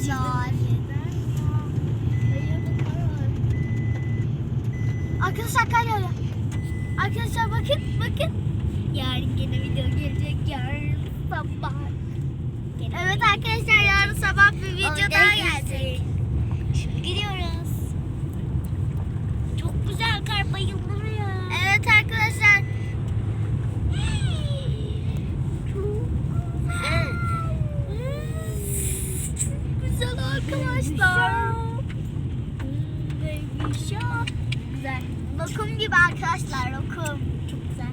Arkadaşlar. Arkadaşlar kar yağıyor. Arkadaşlar bakın bakın. Yarın yine video gelecek yarın sabah. Gene evet arkadaşlar yarın sabah bir video daha gelecek. Şimdi gidiyoruz. Çok güzel kar bayıldım. Shark. Güzel. Lokum gibi arkadaşlar lokum. Çok güzel.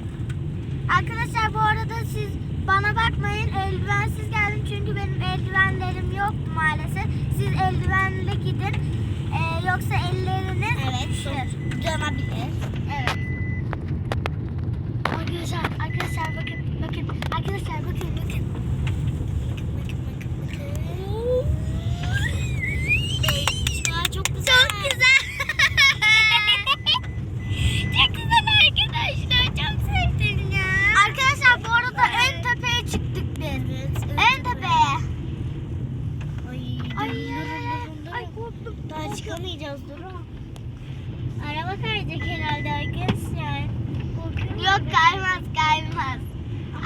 Arkadaşlar bu arada siz bana bakmayın eldivensiz geldim çünkü benim eldivenlerim yok maalesef. Siz eldivenli gidin Ee, yoksa elleriniz Evet. üşür. Yanabilir. Evet. Arkadaşlar arkadaşlar bakın bakın arkadaşlar. Bakın bakın bakın bakın. Şu an çok güzel. Çok güzel. Çok güzel arkadaşlar. Çok sevdim ya. arkadaşlar bu arada en tepeye çıktık biz. En tepeye. Ay, Ay, durun, ay, durun, durun. ay, korktum, Daha korktum. çıkamayacağız durun. Araba herhalde arkadaşlar. Yok kaymaz kaymaz.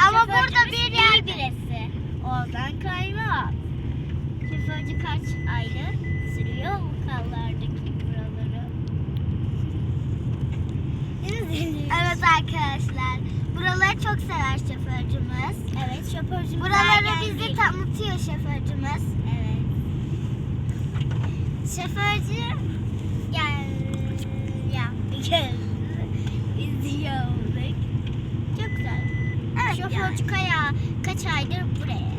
Ama burada bir yer birisi. Oradan kaymaz. Şoförcü kaç aydır sürüyor bu kallardaki buraları? Evet arkadaşlar. Buraları çok sever şoförcümüz. Evet şoförcümüz Buraları bizi geldi. tanıtıyor şoförcümüz. Evet. Şoförcü ya biz yolduk. Çok güzel. Evet Şoförcü Kaya kaç aydır buraya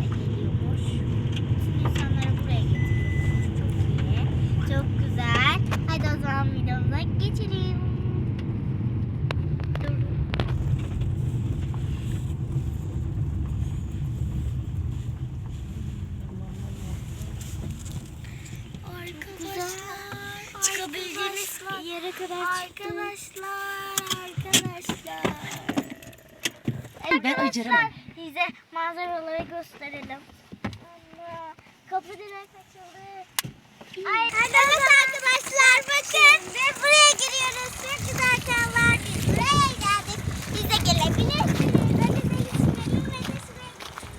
Yere kadar çıktık. Arkadaşlar. Arkadaşlar. Ben acarım. Size manzaraları gösterelim. Allah. Kapı direkt açıldı. Ay, arkadaşlar bakın. Ve buraya giriyoruz. Çok güzel karlar. Biz buraya geldik. Biz de gelebilirsiniz. Hadi de gitmeyelim ve de şuraya gitmeyelim.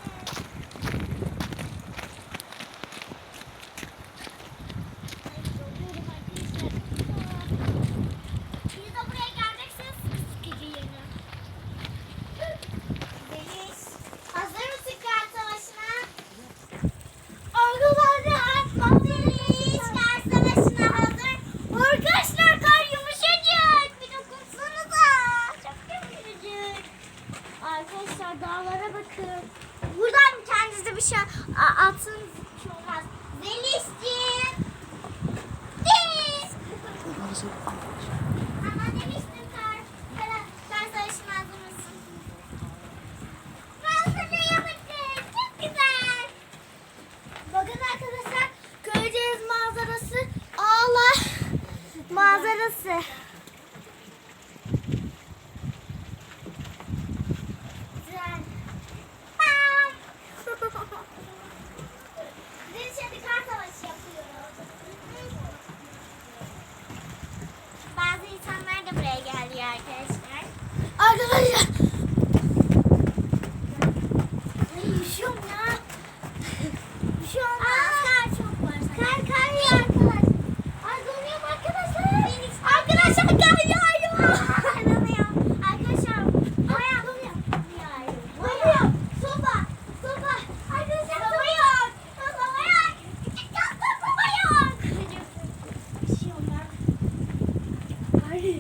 Biz de buraya geleceksiniz. Sıkıcı yeni. Deniz. Hazır mısın kar savaşına? Arkadaşlar Deniz kar savaşına hazır. Arkadaşlar kar yumuşacık. Bir dokunsanıza. Çok yumuşacık. Arkadaşlar dağlara bakın. Buradan kendinize bir a- atsanız bir şey olmaz. Zelişciğim. Deniz. Ama kar. Kar, kar mısın? Manzaraya bakın. Çok güzel. Bakın arkadaşlar. Köyceğiz manzarası. Allah. Manzarası. Arkadaşlar. Ay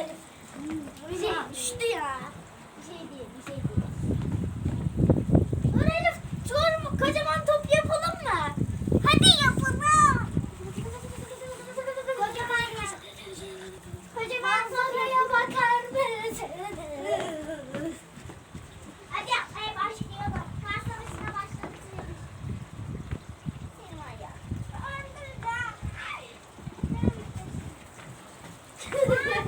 yaparız. Bir şey düştü ya. Bir şey değil, bir şey değil. Öğrenim, çor, kocaman top yapalım mı? Hadi yapalım. Kocaman, kocaman sofraya bakar mısınız? Hadi yapmaya başlayalım. Kar savaşına başlatıyoruz. Senin ayağın. Öldürdüm.